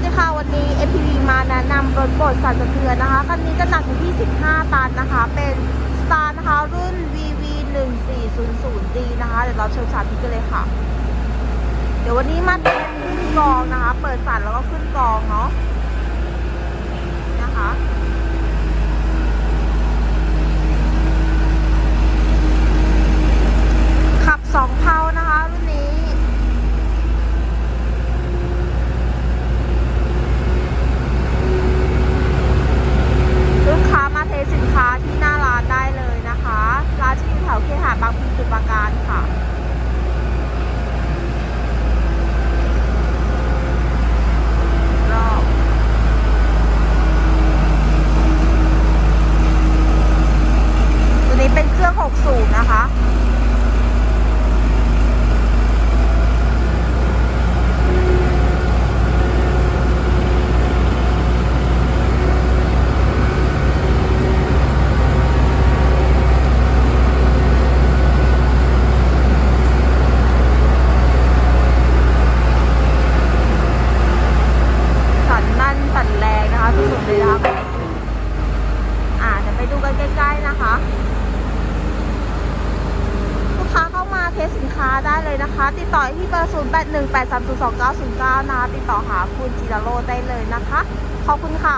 สดีค่ะวันนี้ FPV มาแนะนำรถบดสั่นสะเทือนนะคะคันนี้จะหนักอยู่ที่ 15 ตันนะคะ เป็นสตาร์นะคะรุ่น VV 1 4 0 0 D นะคะ เดี๋ยวเราเชิญสาธิตกันเลยค่ะ เดี๋ยววันนี้มาเป็นขึ้นกองนะคะ เปิดสั่นแล้วก็ขึ้นกองเนาะ 60 นะคะ สั่นั่นสั่แรงนะคะสุดๆเลยนะคะอ่าเดี๋ยวไปดูกันใกล้ๆนะคะ ค้าได้เลยนะคะ ติดต่อที่เบอร์ 0 8 1 8 3 0 2 9 0 9 นะคะ ติดต่อหาคุณจิราโรได้เลยนะคะ ขอบคุณค่ะ